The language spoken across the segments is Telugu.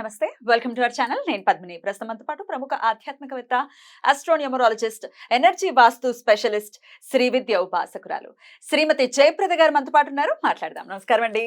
నమస్తే. వెల్కమ్ టు అవర్ ఛానల్ నేను పద్మిని. ప్రస్తుతం మనతో పాటు ప్రముఖ ఆధ్యాత్మికవేత్త astronumerologist energy vastu specialist Shri Vidya ఉపాసకురాలు Shrimati Jayaprada garu మనతో పాటు ఉన్నారు. మాట్లాడదాం. నమస్కారం అండి.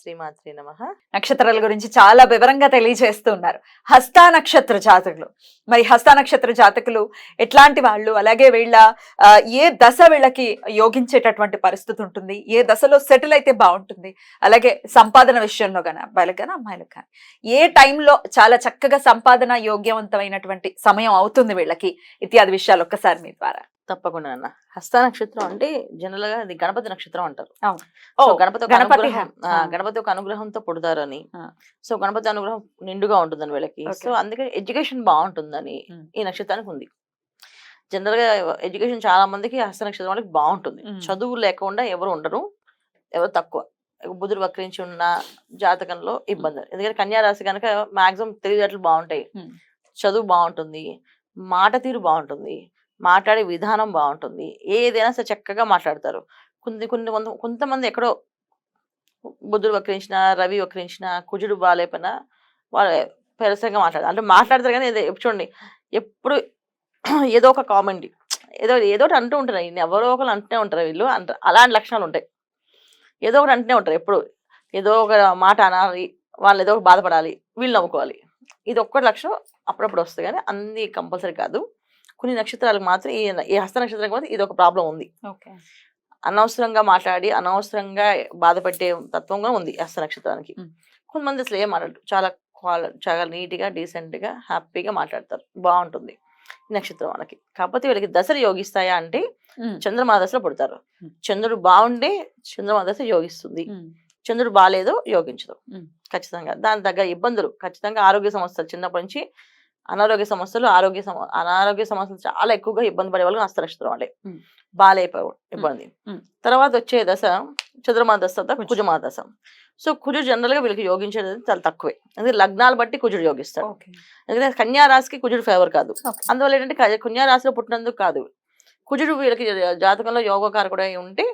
శ్రీమాత్రి నమ. నక్షత్రాల గురించి చాలా వివరంగా తెలియజేస్తూ ఉన్నారు. హస్తా నక్షత్ర జాతకులు. మరి హస్తా నక్షత్ర జాతకులు ఎట్లాంటి వాళ్ళు? అలాగే వీళ్ళ ఏ దశ వీళ్ళకి యోగించేటటువంటి పరిస్థితి ఉంటుంది? ఏ దశలో సెటిల్ అయితే బాగుంటుంది? అలాగే సంపాదన విషయంలో కానీ అబ్బాయిలకు కానీ అమ్మాయిలకు కానీ ఏ టైంలో చాలా చక్కగా సంపాదన యోగ్యవంతమైనటువంటి సమయం అవుతుంది వీళ్ళకి. ఇత్యాది విషయాలు ఒక్కసారి మీ ద్వారా. తప్పకుండా అన్న. హస్త నక్షత్రం అంటే జనరల్గా అది గణపతి నక్షత్రం అంటారు. గణపతి గణపతి. గణపతి ఒక అనుగ్రహంతో పుడతారని. సో గణపతి అనుగ్రహం నిండుగా ఉంటుందని వీళ్ళకి. సో అందుకే ఎడ్యుకేషన్ బాగుంటుందని. ఈ నక్షత్రానికి ఉంది. జనరల్గా ఎడ్యుకేషన్ చాలా మందికి హస్త నక్షత్రం వాళ్ళకి బాగుంటుంది. చదువు లేకుండా ఎవరు ఉండరు ఎవరు తక్కువ. బుధుడు వక్రించి ఉన్న జాతకంలో ఇబ్బంది. ఎందుకంటే కన్యా రాశి కనుక మాక్సిమం తెలివితేటలు బాగుంటాయి. ఉమ్. చదువు బాగుంటుంది. మాట తీరు బాగుంటుంది. మాట్లాడే విధానం బాగుంటుంది. ఏదైనా సరే చక్కగా మాట్లాడతారు. కొన్ని కొన్ని కొంత- కొంతమంది ఎక్కడో బుద్ధుడు వక్రించిన రవి వక్రించిన కుజుడు బాగాలేకపోయినా వాళ్ళు పెరసంగా మాట్లాడతారు. అంటే మాట్లాడతారు కానీ చూడండి ఎప్పుడు ఏదో ఒక కామెంట్ ఏదో ఏదో ఒకటి అంటూ ఉంటారు. ఎవరో ఒకరు అంటూనే ఉంటారు వీళ్ళు. అంట అలాంటి లక్షణాలు ఉంటాయి. ఏదో ఒకటి అంటూనే ఉంటారు. ఎప్పుడు ఏదో ఒక మాట అనాలి వాళ్ళు ఏదో ఒక బాధపడాలి వీళ్ళు నవ్వుకోవాలి. ఇది ఒక్కటి లక్షణం అప్పుడప్పుడు వస్తుంది కానీ అన్ని కంపల్సరీ కాదు. కొన్ని నక్షత్రాలకు మాత్రం ఈ ఈ హస్త నక్షత్రాలకు మాత్రం ఇది ఒక ప్రాబ్లం ఉంది అనవసరంగా మాట్లాడి అనవసరంగా బాధ పెట్టే తత్వం కూడా ఉంది హస్త నక్షత్రానికి. కొంతమంది అసలు ఏం మాట్లాడరు. చాలా చాలా నీట్గా డీసెంట్గా హ్యాపీగా మాట్లాడతారు. బాగుంటుంది. నక్షత్రం వాళ్ళకి కాకపోతే వీళ్ళకి దశలు యోగిస్తాయా అంటే. చంద్రమా దశలో పుడతారు. చంద్రుడు బాగుండే చంద్రమా దశ యోగిస్తుంది. చంద్రుడు బాగాలేదో యోగించదు. ఖచ్చితంగా దాని తగ్గ ఇబ్బందులు ఖచ్చితంగా ఆరోగ్య సమస్యలు చిన్నప్పటి నుంచి అనారోగ్య సమస్యలు ఆరోగ్య సమ అనారోగ్య సమస్యలు చాలా ఎక్కువగా ఇబ్బంది పడే వాళ్ళు హస్త నక్షత్రం వాళ్ళే మ్. బాగాలేకపో ఇబ్బంది. తర్వాత వచ్చే దశ చంద్రమా దశ తర్వాత కుజమా దశ సో కుజుడు జనరల్గా వీళ్ళకి యోగించేది చాలా తక్కువే. ఎందుకంటే లగ్నాలు బట్టి కుజుడు యోగిస్తాడు. ఎందుకంటే కన్యా రాశికి కుజుడు ఫేవర్ కాదు. అందువల్ల ఏంటంటే క- కన్యా రాశిలో పుట్టినందుకు కాదు. కుజుడు వీళ్ళకి జాతకంలో యోగకారకుడు అయి ఉంటే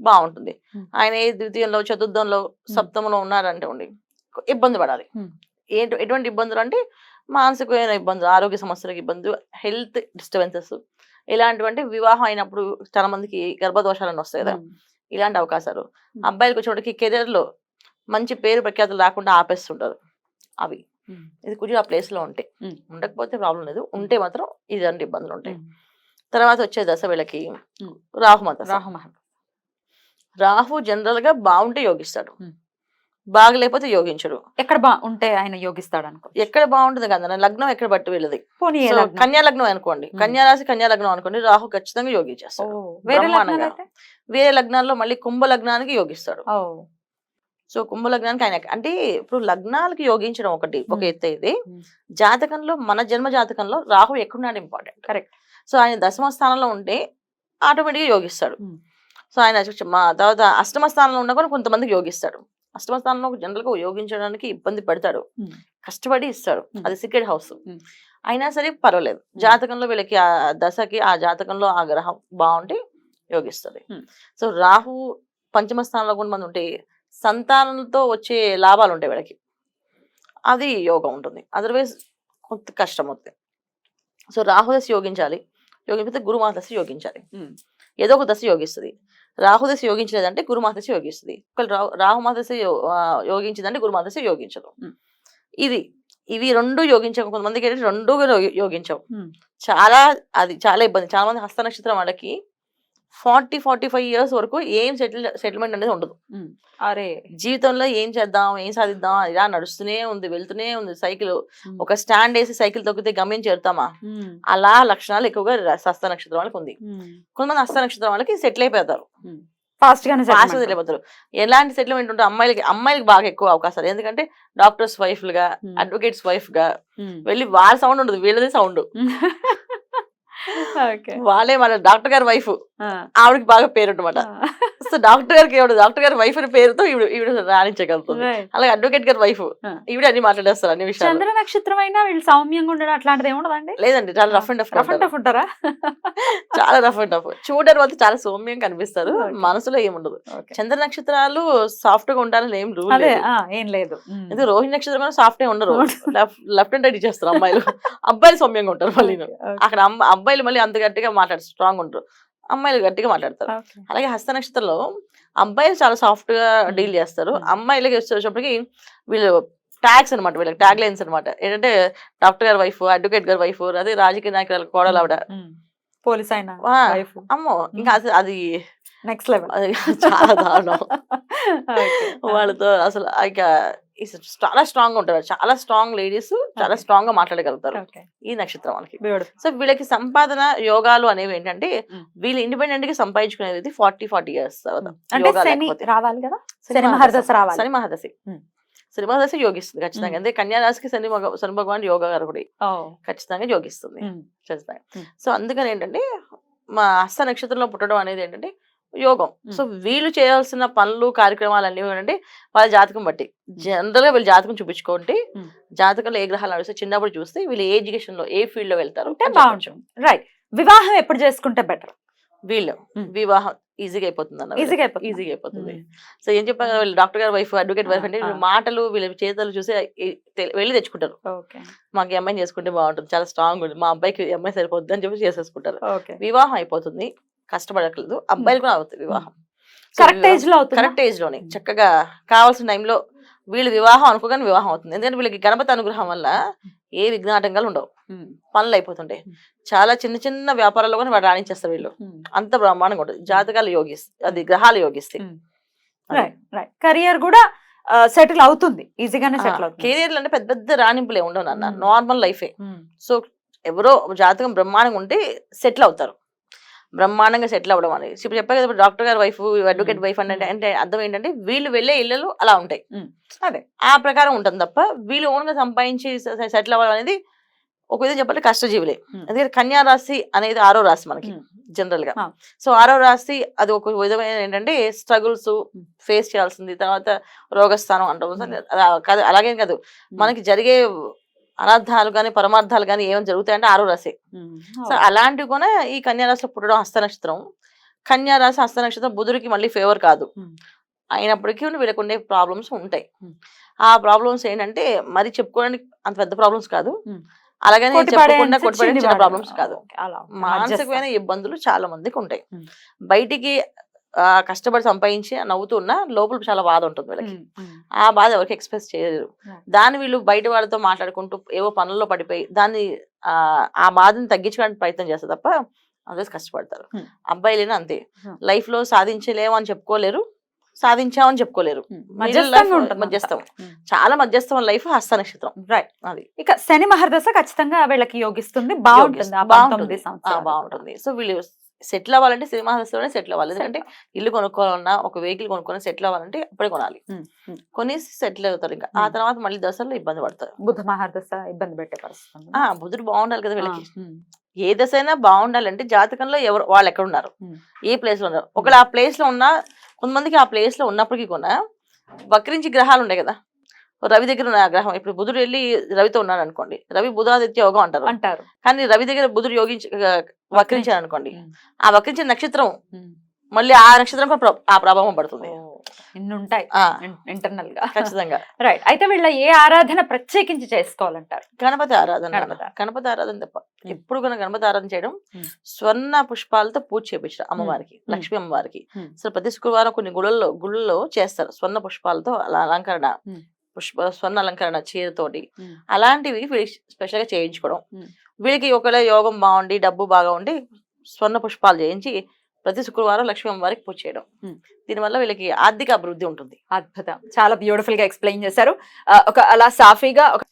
బాగుంటుంది. ఆయన ఏ ద్వితీయంలో చతుర్థంలో సప్తమంలో ఉన్నారంటే ఉండి ఇబ్బంది పడాలి. ఏంటి ఎటువంటి ఇబ్బందులు అంటే మానసికమైన ఇబ్బందులు ఆరోగ్య సమస్యలకు ఇబ్బందులు హెల్త్ డిస్టర్బెన్సెస్ ఇలాంటివంటే వివాహం అయినప్పుడు చాలా మందికి గర్భదోషాలను వస్తాయి కదా. ఇలాంటి అవకాశాలు. అబ్బాయిలకు వచ్చేటికి కెరీర్లో మంచి పేరు ప్రఖ్యాతులు రాకుండా ఆపేస్తుంటారు అవి. ఇది కుజుడు ఆ ప్లేస్లో ఉంటే Hmm. ఉండకపోతే ప్రాబ్లం లేదు ఉంటే మాత్రం ఇలాంటి ఇబ్బందులు ఉంటాయి. తర్వాత వచ్చే దశ వీళ్ళకి రాహు మహా రాహు జనరల్గా బాగుంటే యోగిస్తాడు. బాగలేకపోతే యోగించడు ఎక్కడ బా ఉంటే ఆయన యోగిస్తాడు అనుకో ఎక్కడ బాగుంటుంది కదా లగ్నం ఎక్కడ బట్టి వీళ్ళది పోనీ? కన్యా లగ్నం అనుకోండి. కన్యా రాశి కన్యా లగ్నం అనుకోండి రాహు ఖచ్చితంగా యోగించేస్తాడు వేరే అయితే? లగ్నాల్లో మళ్ళీ కుంభ లగ్నానికి యోగిస్తాడు సో కుంభ లగ్నానికి ఆయన అంటే ఇప్పుడు లగ్నాలకి యోగించడం ఒకటి ఒక. ఎత్తు ఇది Hmm. జాతకంలో మన జన్మ జాతకంలో రాహు ఎక్కడున్నాడు ఇంపార్టెంట్ Correct. సో ఆయన దశమ స్థానంలో ఉంటే ఆటోమేటిక్గా యోగిస్తాడు. సో ఆయన మా తర్వాత అష్టమ స్థానంలో ఉన్నా కూడా కొంతమందికి యోగిస్తాడు అష్టమ స్థానంలో జనరల్గా యోగించడానికి ఇబ్బంది పెడతాడు Hmm. కష్టపడి ఇస్తాడు Hmm. అది సీక్రెట్ హౌస్. అయినా సరే పర్వాలేదు. జాతకంలో వీళ్ళకి ఆ దశకి ఆ జాతకంలో ఆ గ్రహం బాగుంటే యోగిస్తుంది. సో రాహు పంచమ స్థానంలో కూడా మంది ఉంటే సంతానంతో వచ్చే లాభాలు ఉంటాయి వీళ్ళకి. అది యోగం ఉంటుంది. అదర్వైజ్ కొంత కష్టం అవుతుంది. సో రాహు దశ యోగించాలి. యోగించితే గురుమాత దశ యోగించాలి. ఏదో ఒక దశ యోగిస్తుంది. రాహు దశ యోగించలేదంటే గురుమాత దశ యోగిస్తుంది. ఒకవేళ రాహు రాహుమాత దశ యో- ఆ, యోగించిందంటే గురుమాత దశ యోగించదు. ఇది ఇవి రెండు యోగించవు. కొంతమందికి ఏంటంటే రెండు యోగించవు. చాలా అది చాలా ఇబ్బంది. చాలా మంది హస్త నక్షత్రం వాళ్ళకి ఫార్టీ ఫార్టీ ఫైవ్ ఇయర్స్ వరకు ఏం సెటిల్ సెటిల్మెంట్ అనేది ఉండదు. అరే. జీవితంలో ఏం చేద్దాం ఏం సాధిద్దాం ఇలా నడుస్తూనే ఉంది వెళ్తూనే ఉంది సైకిల్. ఒక స్టాండ్ వేసి సైకిల్ తొక్కితే గమ్యం చేరుతామా. అలా లక్షణాలు ఎక్కువగా హస్త నక్షత్రం వాళ్ళకి ఉంది. కొంతమంది హస్త నక్షత్రం వాళ్ళకి సెటిల్ అయిపోతారు. ఫాస్ట్ గానే ఫాస్ట్ అయిపోతారు. ఎలాంటి సెటిల్మెంట్ ఉంటే అమ్మాయిలకి అమ్మాయిలకి బాగా ఎక్కువ అవకాశాలు. ఎందుకంటే డాక్టర్స్ వైఫ్గా. అడ్వకేట్స్ వైఫ్గా. వెళ్ళి వాళ్ళ సౌండ్ ఉండదు వీళ్ళది సౌండ్ ఓకే వాళ్ళే మన డాక్టర్ గారి వైఫ్ ఆవిడకి బాగా పేరు అనమాట. సో డాక్టర్ గారికి ఎవడు డాక్టర్ గారి వైఫ్ అనే పేరుతో ఈవిడ ఈవిడ రాణించగలుగుతుంది. అలాగే అడ్వకేట్ గారి వైఫ్. ఈవిడ అన్ని మాట్లాడేస్తారు అన్ని విషయాలు చంద్ర నక్షత్రం అయినా వీళ్ళు సౌమ్యంగా ఉండడం అట్లాంటిది ఏముండదండి లేదండి చాలా rough and rough and tough ఉంటారా? చాలా రఫ్ అండ్ టఫ్ చూడడం వల్ల చాలా సౌమ్యం కనిపిస్తారు. మనసులో ఏముండదు. చంద్ర నక్షత్రాలు సాఫ్ట్గా ఉండాలని ఏం రూల్ ఏం లేదు. ఇది రోహిణి నక్షత్రం సాఫ్ట్ ఏ ఉండరు. లెఫ్ట్ అండ్ రైట్ ఇచ్చేస్తారు అమ్మాయిలు. అబ్బాయిలు సౌమ్యంగా ఉంటారు మళ్ళీ అక్కడ అబ్బాయిలు మళ్ళీ అంత గట్టిగా మాట్లాడతారు స్ట్రాంగ్ ఉంటారు. అమ్మాయిలు గట్టిగా మాట్లాడతారు. అలాగే హస్త నక్షత్రంలో అబ్బాయిలు చాలా సాఫ్ట్గా డీల్ చేస్తారు. అమ్మాయిలకి వచ్చేటప్పటికి వీళ్ళు ట్యాగ్స్ అనమాట వీళ్ళకి ట్యాగ్ లైన్స్ అనమాట ఏంటంటే డాక్టర్ గారి వైఫ్ అడ్వకేట్ గారి వైఫ్ అదే రాజకీయ నాయకురాలు కోడలు ఆవిడ. పోలీస్ అయినా ఆ, వైఫ్ అమ్మో ఇంకా అది నెక్స్ట్ లెవెల్ అది చాలా దారుణం. వాళ్ళతో అసలు ఇక చాలా స్ట్రాంగ్ ఉంటారు. చాలా స్ట్రాంగ్ లేడీస్ చాలా. స్ట్రాంగ్గా మాట్లాడగలుగుతారు ఈ నక్షత్రం వాళ్ళకి సో వీళ్ళకి సంపాదన యోగాలు అనేవి ఏంటంటే. వీళ్ళు ఇండిపెండెంట్గా సంపాదించుకునేది ఫార్టీ ఫార్టీ ఇయర్స్ తర్వాత శని. రావాలి కదా? మహర్దశ శని మహాదశ. యోగిస్తుంది ఖచ్చితంగా. అంటే కన్యా రాశికి శని శని భగవాన్ యోగా గారుడి ఓ ఖచ్చితంగా యోగిస్తుంది. ఖచ్చితంగా. సో అందుకని ఏంటంటే మా హస్త నక్షత్రంలో పుట్టడం అనేది ఏంటంటే యోగం. సో వీళ్ళు చేయాల్సిన పనులు కార్యక్రమాలు అన్ని ఏంటంటే వాళ్ళ జాతకం బట్టి. జనరల్గా వీళ్ళు జాతకం చూపించుకోండి. జాతకంలో ఏ గ్రహాలు నడిస్తే చిన్నప్పుడు చూస్తే వీళ్ళు ఏ ఎడ్యుకేషన్లో ఏ ఫీల్డ్లో వెళ్తారు రైట్. వివాహం ఎప్పుడు చేసుకుంటే బెటర్? వీళ్ళు. వివాహం ఈజీగా అయిపోతుంది అన్న ఈజీగా అయిపోతుంది. ఈజీగా అయిపోతుంది. సో ఏం చెప్పారు? వీళ్ళు డాక్టర్ గారి వైఫ్ అడ్వకేట్ వైఫ్ అంటే. మాటలు వీళ్ళ చేతలు చూసి వెళ్ళి తెచ్చుకుంటారు. ఓకే. మాకు అమ్మాయిని చేసుకుంటే బాగుంటుంది. చాలా స్ట్రాంగ్ ఉంటుంది. మా అబ్బాయికి అమ్మాయి సరిపోద్ది అని చెప్పి చేసేసుకుంటారు. ఓకే. వివాహం అయిపోతుంది. కష్టపడట్లేదు. అబ్బాయిలు కూడా అవుతుంది వివాహం. కరెక్ట్ ఏజ్లో అవుతుంది కరెక్ట్ ఏజ్లోనే. చక్కగా కావాల్సిన టైంలో వీళ్ళు వివాహం అనుకోగానే వివాహం అవుతుంది. ఎందుకంటే వీళ్ళకి గణపతి అనుగ్రహం వల్ల ఏ విఘ్నాటంకాలు ఉండవు. పనులు అయిపోతుంటాయి Hmm. చాలా చిన్న చిన్న వ్యాపారాల్లో కూడా వాడు రాణించేస్తారు వీళ్ళు. అంత బ్రహ్మాండంగా ఉంటుంది. జాతకాలు యోగిస్తాయి అది గ్రహాలు యోగిస్తాయి రైట్ కెరియర్ కూడా సెటిల్ అవుతుంది. ఈజీగానే సెటిల్ అవుతుంది. కెరీర్ అంటే పెద్ద పెద్ద రాణింపులే ఉండవు నాన్న. నార్మల్ లైఫే. సో ఎవరో జాతకం బ్రహ్మాండంగా ఉంటే సెటిల్ అవుతారు. బ్రహ్మాండంగా సెటిల్ అవ్వడం అనేది. ఇప్పుడు చెప్పా కదా డాక్టర్ గారి వైఫ్ అడ్వకేట్. వైఫ్ అంటే అంటే అర్థం ఏంటంటే వీళ్ళు వెళ్ళే ఇళ్ళలు అలా ఉంటాయి. అదే. ఆ ప్రకారం ఉంటుంది తప్ప వీళ్ళు ఓన్గా సంపాదించి సెటిల్ అవ్వడం అనేది ఒక విధంగా చెప్పాలంటే కష్టజీవులే. అందుకని కన్యా రాశి అనేది ఆరో రాశి మనకి. జనరల్గా. సో ఆరో రాశి అది ఒక విధమైన ఏంటంటే స్ట్రగుల్స్ ఫేస్ చేయాల్సింది. తర్వాత రోగస్థానం అంటాం. అలాగే కాదు. మనకి జరిగే అనర్థాలు కానీ పరమార్థాలు కానీ ఏమైనా జరుగుతాయంటే ఆరో రాశి ఉమ్. సో అలాంటివి కూడా ఈ కన్యా రాశిలో పుట్టడం హస్త నక్షత్రం కన్యా రాశి హస్త నక్షత్రం బుధుడికి మళ్ళీ ఫేవర్ కాదు. అయినప్పటికీ వీళ్ళకు ఉండే ప్రాబ్లమ్స్ ఉంటాయి. ఆ ప్రాబ్లమ్స్ ఏంటంటే మరి చెప్పుకోవడానికి అంత పెద్ద ప్రాబ్లమ్స్ కాదు. అలాగనే కొట్టిపడే చెప్పకుండా కొట్టుబడే. ప్రాబ్లమ్స్ కాదు. మానసికమైన ఇబ్బందులు చాలా మందికి ఉంటాయి. బయటికి కష్టపడి సంపాదించి నవ్వుతున్నా లోపల చాలా బాధ ఉంటుంది వీళ్ళకి. ఆ బాధ ఎవరికి ఎక్స్ప్రెస్ చేయలేరు. దాన్ని వీళ్ళు బయట వాళ్ళతో మాట్లాడుకుంటూ ఏవో పనుల్లో పడిపోయి దాన్ని ఆ ఆ బాధని తగ్గించడానికి ప్రయత్నం చేస్తారు తప్ప అందరూ కష్టపడతారు. Hmm. అబ్బాయిలైనా అంతే. Hmm. లైఫ్లో సాధించలేము అని చెప్పుకోలేరు. సాధించామని చెప్పుకోలేరు ఉంటుంది మధ్యస్థం. చాలా మధ్యస్థం లైఫ్ హస్త నక్షత్రం. రైట్ అది. ఇక శని మహర్దశ ఖచ్చితంగా వీళ్ళకి యోగిస్తుంది. బాగుంటుంది. బాగుంటుంది. సో వీళ్ళు సెటిల్ అవ్వాలంటే సినిమా హస్తలోనే సెటిల్ అవ్వాలి. ఎందుకంటే ఇల్లు కొనుక్కోవాలన్నా ఒక వెహికల్ కొనుక్కొని సెటిల్ అవ్వాలంటే అప్పుడే కొనాలి. కొనేసి సెటిల్ అవుతారు ఇంకా. ఆ. తర్వాత మళ్ళీ దశలో ఇబ్బంది పడతారు. బుధ మహర్దశ ఇబ్బంది పెట్టే పరిస్థితి బుధుడు బాగుండాలి కదా వీళ్ళకి. ఏ దశ అయినా బాగుండాలంటే జాతకంలో ఎవరు వాళ్ళు ఎక్కడ ఉన్నారు. ఏ ప్లేస్లో ఉన్నారు ఒకవేళ ఆ ప్లేస్లో ఉన్నా కొంతమందికి ఆ ప్లేస్లో ఉన్నప్పటికీ కూడా వక్రించి గ్రహాలు ఉన్నాయి కదా. రవి దగ్గర ఉన్న గ్రహం ఇప్పుడు బుధుడు వెళ్ళి రవితో ఉన్నాడు అనుకోండి రవి బుధాదిత్య యోగం అంటారు. అంటారు. కానీ రవి దగ్గర బుధుడు యోగించి వక్రించాడు అనుకోండి ఆ వక్రించిన నక్షత్రం. మళ్ళీ ఆ నక్షత్రం ఆ ప్రభావం పడుతుంది. ఉంటాయి ఇంటర్నల్గా ఖచ్చితంగా. రైట్ అయితే వీళ్ళ ఏ ఆరాధన ప్రత్యేకించి చేసుకోవాలంటారు? గణపతి ఆరాధన గణపతి. ఆరాధన తప్ప ఎప్పుడు కూడా గణపతి ఆరాధన చేయడం. స్వర్ణ పుష్పాలతో పూజ చేపించడం అమ్మవారికి. లక్ష్మీ అమ్మవారికి. Hmm. సో ప్రతి శుక్రవారం కొన్ని గుళ్ళల్లో గుళ్ళల్లో చేస్తారు. స్వర్ణ పుష్పాలతో అలా అలంకరణ. పుష్ప స్వర్ణ అలంకరణ చీరతోటి. అలాంటివి వీళ్ళకి స్పెషల్గా చేయించుకోవడం. వీళ్ళకి ఒకవేళ యోగం బాగుండి డబ్బు బాగా ఉండి స్వర్ణ పుష్పాలు చేయించి ప్రతి శుక్రవారం లక్ష్మీ అమ్మవారికి పూజ చేయడం. దీనివల్ల వీళ్ళకి ఆర్థిక అభివృద్ధి ఉంటుంది. అద్భుతం. చాలా బ్యూటిఫుల్గా ఎక్స్ప్లెయిన్ చేశారు. ఒక అలా సాఫీగా ఒక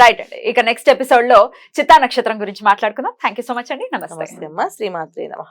రైట్ అండి ఇక నెక్స్ట్ ఎపిసోడ్లో చిత్తా నక్షత్రం గురించి మాట్లాడుకుందాం. థ్యాంక్ యూ సో మచ్ అండి. నమస్తే. నమస్తే అమ్మ. శ్రీమాత్రి నమ.